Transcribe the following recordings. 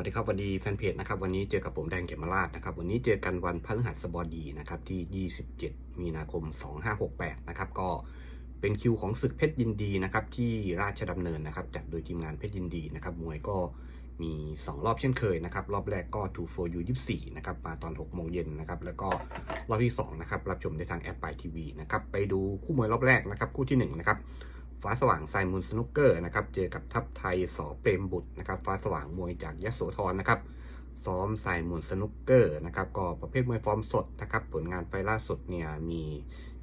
วัสดีครับวันดีแฟนเพจนะครับวันนี้เจอกับผมแดงเขมราชนะครับวันนี้เจอกันวันพฤหัสบดีนะครับที่ 27 มีนาคม 2568 นะครับก็เป็นคิวของศึกเพชรยินดีนะครับที่ราชดำเนินนะครับจัดโดยทีมงานเพชรยินดีนะครับมวยก็มี 2 รอบเช่นเคยนะครับรอบแรกก็2 4 u 24 นะครับมาตอน 6 โมงเย็นนะครับแล้วก็รอบที่2นะครับรับชมได้ทางแอปปทีวีนะครับไปดูคู่มวยรอบแรกนะครับคู่ที่1นะครับ ฟ้าสว่างไซมูลสนุกเกอร์นะครับ เจอกับทัพไทยสอเปรมบุตรนะครับ ฟ้าสว่างมวยจากยโสธรนะครับ ซ้อมไซมูลสนุกเกอร์นะครับ ก็ประเภทมวยฟอร์มสดนะครับ ผลงานไฟล่าสุดเนี่ยมี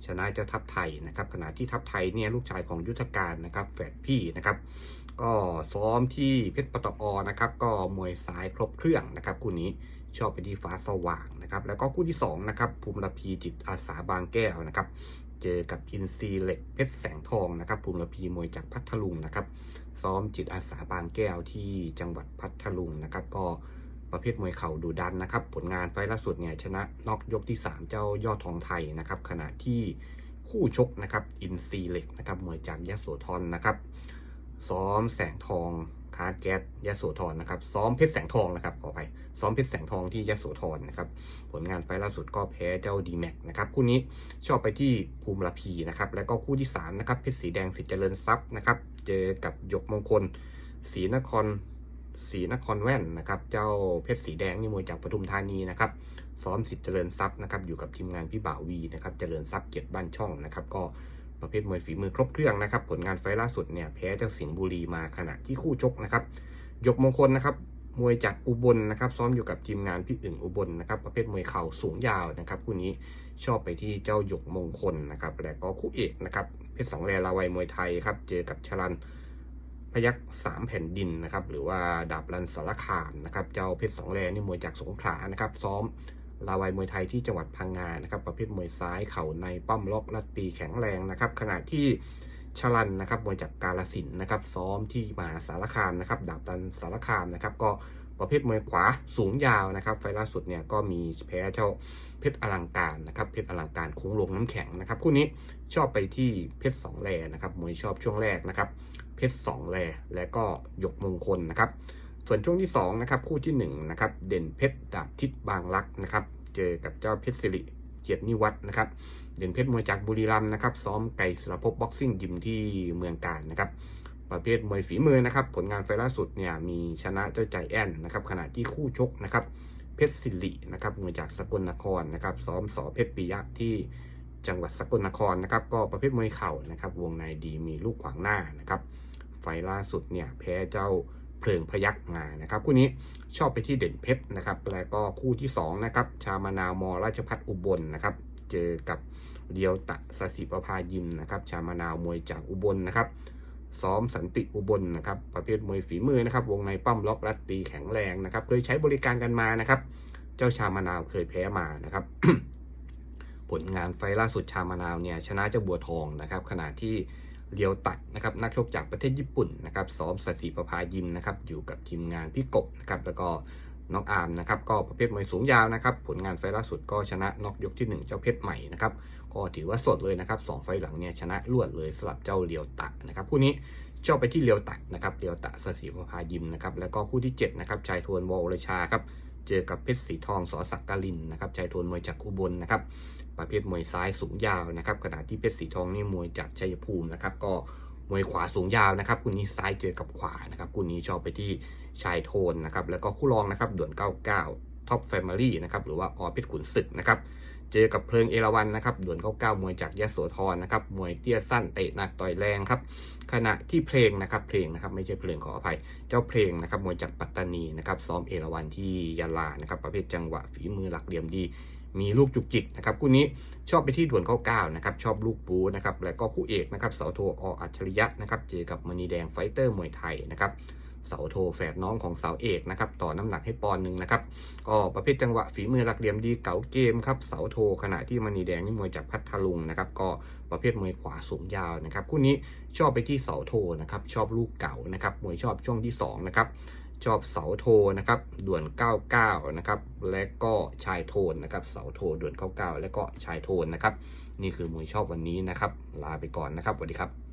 ชนะเจ้าทัพไทยนะครับ ขณะที่ทัพไทยเนี่ยลูกชายของยุทธการนะครับแฝดพี่นะครับ ก็ซ้อมที่เพชรปตอนะครับ ก็มวยซ้ายครบเครื่องนะครับคู่นี้ชอบไปที่ฟ้าสว่างนะครับ แล้วก็คู่ที่สองนะครับภูมิรพีจิตอาสาบางแก้วนะครับ เจอกับอินซีเหล็กเพชรแสงทองนะครับภูมิระพีมวยจากพัทลุงนะครับซ้อมจิตอาสาบางแก้วที่จังหวัดพัทลุงนะครับ ก็ประเภทมวยเข่าดูดันนะครับ ผลงานไฟล์ล่าสุดเนี่ยชนะน็อกยกที่ 3 เจ้ายอดทองไทยนะครับ ขณะที่คู่ชกนะครับอินซีเหล็กนะครับมวยจากยะโสธรนะครับ ซ้อมแสงทอง คาแก๊สยะโสธรนะครับ ซ้อมเพชรแสงทองนะครับขอไปซ้อมเพชรแสงทองที่ยะโสธรนะครับ ผลงานไฟล์ล่าสุดก็แพ้เจ้าดีแม็กนะครับ คู่นี้ชอบไปที่ภูมิลาพีนะครับ แล้วก็คู่ที่3นะครับ เพชรสีแดงสิทธิ์เจริญทรัพย์นะครับ เจอกับหยกมงคลศรีนครศรีนครแว่นนะครับ เจ้าเพชรสีแดงนี่มวยจากปทุมธานีนะครับ ซ้อมสิทธิ์เจริญทรัพย์นะครับ อยู่กับทีมงานพี่บ่าววีนะครับ เจริญทรัพย์เกียรติบ้านช่องนะครับ ก็ ประเภทมวยฝีมือครบเครื่องนะครับ ผลงานไฟล์ล่าสุดเนี่ยแพ้เจ้าสิงห์บุรีมาขณะที่คู่ชกนะครับหยกมงคลนะครับมวยจากอุบลนะครับ ซ้อมอยู่กับทีมงานพี่อึ่งอุบลนะครับ ประเภทมวยเข่าสูงยาวนะครับคู่นี้ชอบไปที่เจ้าหยกมงคลนะครับแล้วก็คู่เอกนะครับเพชรสองแรลาวัยมวยไทยครับ เจอกับชลันพยักสามแผ่นดินนะครับ หรือว่าดาบรันสารคามนะครับ เจ้าเพชรสองแรนี่มวยจากสงขลานะครับ ซ้อม ลาวัยมวยไทยที่จังหวัดพังงานะครับ ประเภทมวยซ้ายเข่าในปั้มล็อกลัดปีแข็งแรงนะครับ ขณะที่ชลันนะครับมวยจากกาลสินนะครับ ซ้อมที่มหาสารคามนะครับ ดาบรันสารคามนะครับ ก็ประเภทมวยขวาสูงยาวนะครับ ไฟล่าสุดเนี่ยก็มีแพ้เจ้าเพชรอลังการนะครับ เพชรอลังการคุ้งลงน้ำแข็งนะครับ คู่นี้ชอบไปที่เพชรสองแรนะครับ มวยชอบช่วงแรกนะครับ เพชรสองแรและก็หยกมงคลนะครับ ส่วนช่วงที่2นะครับ คู่ที่1นะครับ เด่นเพชรดาบทิศบางรักนะครับ เจอกับเจ้าเพชรสิริเกียรตินิวัฒน์นะครับเด่นเพชรมวยจากบุรีรัมย์นะครับ ซ้อมไก่สระพบบ็อกซิ่งยิมที่เมืองการนะครับ ประเภทมวยฝีมือนะครับ ผลงานไฟล่าสุดเนี่ยมีชนะเจ้าใจแอนนะครับขณะที่คู่ชกนะครับ เพชรสิรินะครับมวยจากสกลนครนะครับซ้อมสอเพชรปิยะที่จังหวัดสกลนครนะครับ ก็ประเภทมวยเข่านะครับ วงในดีมีลูกขวางหน้านะครับ ไฟล่าสุดเนี่ยแพ้เจ้า เพลิงพยักงานะครับคู่นี้ชอบไปที่เด่นเพชรนะครับแล้วก็คู่ที่2นะครับชามานาวมราชพัฒอุบลนะครับ เจอกับเดียวตะสสิประภายิมนะครับ ชามานาวมวยจากอุบลนะครับซ้อมสันติอุบลนะครับ ประเภทมวยฝีมือนะครับ วงในปั้มล็อกรัดตีแข็งแรงนะครับ เคยใช้บริการกันมานะครับ เจ้าชามานาวเคยแพ้มานะครับ ผลงานไฟล่าสุดชามานาวเนี่ยชนะเจ้าบัวทองนะครับ ขณะที่ เลียวตัดนะครับนักชกจากประเทศญี่ปุ่นนะครับซ้อมสสิประภายิมนะครับอยู่กับทีมงานพี่กบนะครับแล้วก็น้องอาร์มนะครับก็ประเภทมวยสูงยาวนะครับผลงานไฟล่าสุดก็ชนะน็อกยกที่ 1 เจ้าเพชรใหม่นะครับก็ถือว่าสดเลยนะครับสองไฟหลังเนี่ยชนะรวดเลยสำหรับเจ้าเลียวตัดนะครับคู่นี้ชอบไปที่เลียวตัดนะครับเลียวตัดสสิประภายิมนะครับแล้วก็คู่ที่7นะครับชายทวนวอลเลชาครับ เจอกับเพชรสีทองสอสักกลินนะครับชายทวนมวยจากอุบลนะครับ ประเภทมวยซ้ายสูงยาวนะครับ ขณะที่เพชรสีทองนี่มวยจากชัยภูมินะครับ ก็มวยขวาสูงยาวนะครับคู่นี้ซ้ายเจอกับขวานะครับคู่นี้ชอบไปที่ชายโทนนะครับ แล้วก็คู่รองนะครับด่วน 99ท็อปแฟมิลี่นะครับหรือว่าอเพชรขุนศึกนะครับ เจอกับเพลิงเอราวันนะครับด่วน99มวยจากยะโสธรนะครับมวยเตี้ยสั้นเตะหนักต่อยแรงครับขณะที่เพลงนะครับเพลงนะครับไม่ใช่เพลงขออภัย เจ้าเพลงนะครับมวยจากปัตตานีนะครับซ้อมเอราวันที่ยะลานะครับประเภทจังหวะฝีมือหลักเหลี่ยมดีมีลูกจุกจิกนะครับคู่นี้ชอบไปที่ด่วนเข้าเก้านะครับชอบลูกปูนะครับแล้วก็คู่เอกนะครับเสาโทออัจฉริยะนะครับเจอกับมณีแดงไฟเตอร์มวยไทยนะครับ เสาโทแฝดน้องของเสาเอกนะครับต่อน้ำหนักให้ปอนหนึ่งนะครับก็ประเภทจังหวะฝีมือหลักเหลี่ยมดีเก๋าเกมครับเสาโทขณะที่มณีแดงนี่มวยจากพัทลุงนะครับก็ประเภทมวยขวาสูงยาวนะครับคู่นี้ชอบไปที่เสาโทนะครับชอบลูกเก่านะครับมวยชอบช่วงที่2นะครับชอบเสาโทนะครับด่วน 99 นะครับ และก็ชายโทนนะครับเสาโทด่วน 99 และก็ชายโทนนะครับ นี่คือมวยชอบวันนี้นะครับ ลาไปก่อนนะครับสวัสดีครับ